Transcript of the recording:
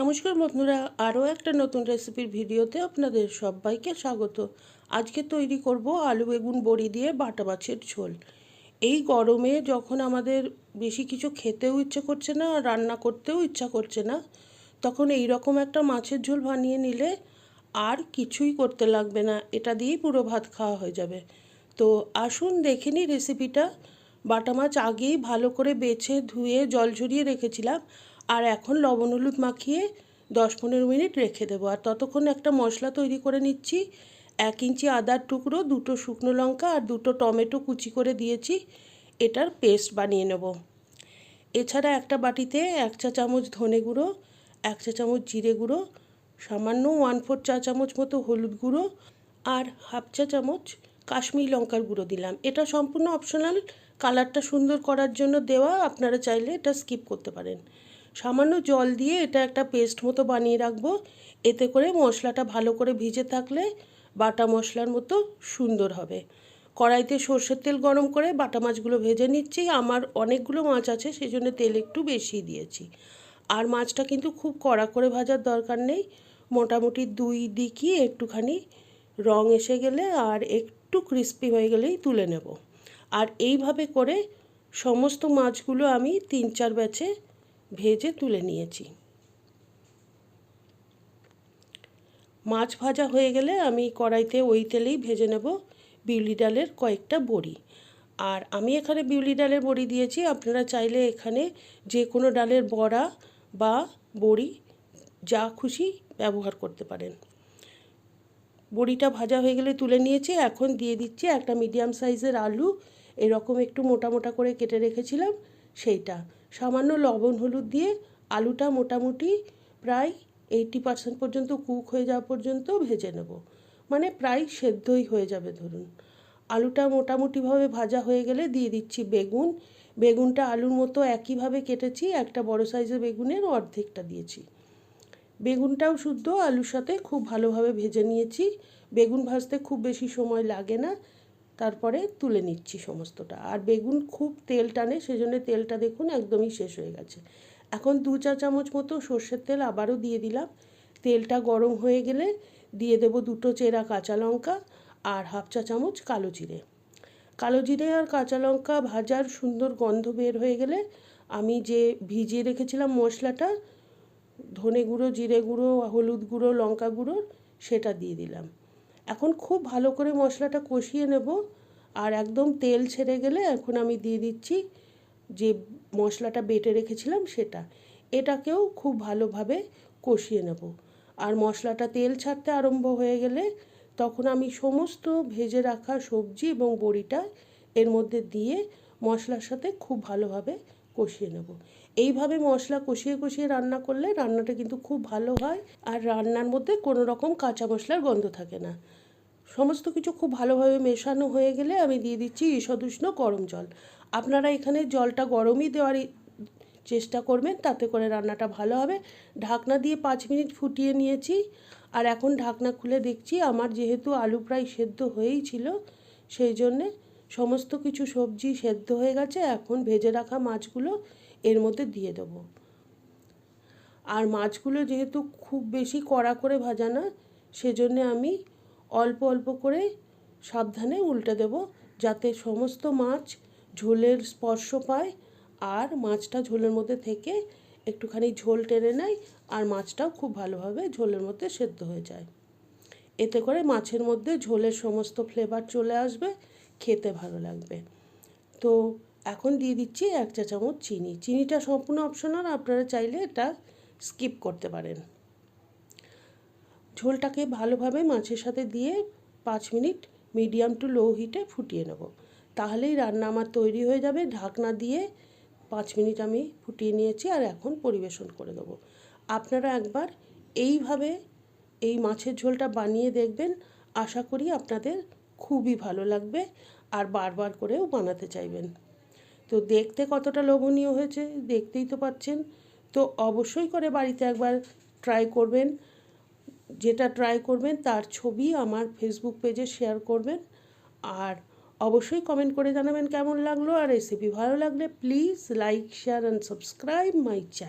নমস্কার বন্ধুরা, আরও একটা নতুন রেসিপির ভিডিওতে আপনাদের সবাইকে স্বাগত। আজকে তৈরি করব আলু বেগুন বড়ি দিয়ে বাটা মাছের ঝোল। এই গরমে যখন আমাদের বেশি কিছু খেতেও ইচ্ছে করছে না আর রান্না করতেও ইচ্ছা করছে না, তখন এই রকম একটা মাছের ঝোল বানিয়ে নিলে আর কিছুই করতে লাগবে না, এটা দিয়েই পুরো ভাত খাওয়া হয়ে যাবে। তো আসুন দেখে নিই রেসিপিটা। বাটা মাছ আগেই ভালো করে বেছে ধুয়ে জল ঝরিয়ে রেখেছিলাম। আর এখন লবণ হলুদ মাখিয়ে দশ পনেরো মিনিট রেখে দেবো। আর ততক্ষণ একটা মশলা তৈরি করে নিচ্ছি। এক ইঞ্চি আদার টুকরো, দুটো শুকনো লঙ্কা আর দুটো টমেটো কুচি করে দিয়েছি। এটার পেস্ট বানিয়ে নেব। এছাড়া একটা বাটিতে এক চা চামচ ধনে গুঁড়ো, এক চা চামচ জিরে গুঁড়ো, সামান্য ওয়ান ফোর চা চামচ মতো হলুদ গুঁড়ো আর হাফ চা চামচ কাশ্মীরি লঙ্কার গুঁড়ো দিলাম। এটা সম্পূর্ণ অপশনাল কালারটা সুন্দর করার জন্য দেওয়া, আপনারা চাইলে এটা স্কিপ করতে পারেন। সামান্য জল দিয়ে এটা একটা পেস্ট মতো বানিয়ে রাখব। এতে করে মশলাটা ভালো করে ভিজে থাকলে বাটা মশলার মতো সুন্দর হবে। কড়াইতে সর্ষের তেল গরম করে বাটা মাছগুলো ভেজে নিচ্ছি। আমার অনেকগুলো মাছ আছে সেই জন্য তেল একটু বেশি দিয়েছি। আর মাছটা কিন্তু খুব কড়া করে ভাজার দরকার নেই। মোটামুটি দুই দিকই একটুখানি রং এসে গেলে আর একটু ক্রিস্পি হয়ে গেলেই তুলে নেব। আর এইভাবে করে সমস্ত মাছগুলো আমি তিন চার ব্যাচে ভেজে তুলে নিয়েছি। মাছ ভাজা হয়ে গেলে আমি কড়াইতে ওই তেলেই ভেজে নেব বিউলি ডালের কয়েকটা বড়ি। আর আমি এখানে বিউলি ডালের বড়ি দিয়েছি, আপনারা চাইলে এখানে যে কোনো ডালের বড়া বা বড়ি যা খুশি ব্যবহার করতে পারেন। বড়িটা ভাজা হয়ে গেলে তুলে নিয়েছি, এখন দিয়ে দিচ্ছি একটা মিডিয়াম সাইজের আলু। এরকম একটু মোটা মোটা করে কেটে রেখেছিলাম, সেইটা। সামান্য লবণ, হলুদ দিয়ে আলুটা মোটামুটি প্রায় এইটি পার্সেন্ট পর্যন্ত কুক হয়ে যাওয়া পর্যন্ত ভেজে নেব। মানে প্রায় সেদ্ধই হয়ে যাবে, ধরুন। আলুটা মোটামুটিভাবে ভাজা হয়ে গেলে দিয়ে দিচ্ছি বেগুন। বেগুনটা আলুর মতো একইভাবে কেটেছি, একটা বড় সাইজের বেগুনের অর্ধেকটা দিয়েছি। বেগুনটাও শুদ্ধ, আলুর সাথে খুব ভালোভাবে ভেজে নিয়েছি। বেগুন ভাজতে খুব বেশি সময় লাগে না। তারপরে তুলে নিচ্ছি সমস্তটা। আর বেগুন খুব তেল টানে, সেজন্য তেলটা দেখুন একদমই শেষ হয়ে গেছে। এখন দু চা চামচ মতো সর্ষের তেল আবারও দিয়ে দিলাম। তেলটা গরম হয়ে গেলে দিয়ে দেব দুটো চেরা কাঁচা লঙ্কা আর হাফ চা চামচ কালো জিরে। কালো জিরে আর কাঁচা লঙ্কা ভাজার সুন্দর গন্ধ বের হয়ে গেলে আমি যে ভিজিয়ে রেখেছিলাম মশলাটা, ধনে গুঁড়ো, জিরে গুঁড়ো, হলুদ গুঁড়ো, লঙ্কা গুঁড়ো, সেটা দিয়ে দিলাম। এখন খুব ভালো করে মশলাটা কষিয়ে নেব। আর একদম তেল ছেড়ে গেলে এখন আমি দিয়ে দিচ্ছি যে মশলাটা বেটে রেখেছিলাম সেটা। এটাকেও খুব ভালোভাবে কষিয়ে নেব। আর মশলাটা তেল ছাড়তে আরম্ভ হয়ে গেলে তখন আমি সমস্ত ভেজে রাখা সবজি এবং বড়িটা এর মধ্যে দিয়ে মশলার সাথে খুব ভালোভাবে কষিয়ে নেব। এইভাবে মশলা কষিয়ে কষিয়ে রান্না করলে রান্নাটা কিন্তু খুব ভালো হয় আর রান্নার মধ্যে কোনো রকম কাঁচা মশলার গন্ধ থাকে না। সমস্ত কিছু খুব ভালোভাবে মেশানো হয়ে গেলে আমি দিয়ে দিচ্ছি ঈষদুষ্ণ গরম জল। আপনারা এখানে জলটা গরমই দেওয়ার চেষ্টা করবেন, তাতে করে রান্নাটা ভালো হবে। ঢাকনা দিয়ে পাঁচ মিনিট ফুটিয়ে নিয়েছি আর এখন ঢাকনা খুলে দেখছি আমার যেহেতু আলু প্রায় সেদ্ধ হয়েই ছিল, সেই জন্যে সমস্ত কিছু সবজি সেদ্ধ হয়ে গেছে, এখন ভেজে রাখা মাছগুলো এর মধ্যে দিয়ে দেবো। আর মাছগুলো যেহেতু খুব বেশি কড়া করে ভাজা না, সেজন্য আমি অল্প অল্প করে সাবধানে উল্টে দেব, যাতে সমস্ত মাছ ঝোলের স্পর্শ পায় আর মাছটা ঝোলের মধ্যে থেকে একটুখানি ঝোল টেনে নেয় আর মাছটাও খুব ভালোভাবে ঝোলের মধ্যে সেদ্ধ হয়ে যায়। এতে করে মাছের মধ্যে ঝোলের সমস্ত ফ্লেভার চলে আসবে খেতে ভালো লাগবে। তো এখন দিয়ে দিচ্ছি এক চা চামচ চিনি। চিনিটা সম্পূর্ণ অপশনাল আপনারা চাইলে এটা স্কিপ করতে পারেন। ঝোলটাকে ভালোভাবে মাছের সাথে দিয়ে পাঁচ মিনিট মিডিয়াম টু লো হিটে ফুটিয়ে নেব। তাহলেই রান্না আমার তৈরি হয়ে যাবে। ঢাকনা দিয়ে পাঁচ মিনিট আমি ফুটিয়ে নিয়েছি আর এখন পরিবেশন করে দেবো। আপনারা একবার এইভাবে এই মাছের ঝোলটা বানিয়ে দেখবেন। আশা করি আপনাদের খুবই ভালো লাগবে আর বারবার করেও বানাতে চাইবেন। তো দেখতে কতটা লোভনীয় হয়েছে দেখতেই তো পাচ্ছেন। তো অবশ্যই করে বাড়িতে একবার ট্রাই করবেন। যেটা ট্রাই করবেন তার ছবি আমার ফেসবুক পেজে শেয়ার করবেন। আর অবশ্যই কমেন্ট করে জানাবেন কেমন লাগল। আর রেসিপি ভালো লাগলে please like share and subscribe my channel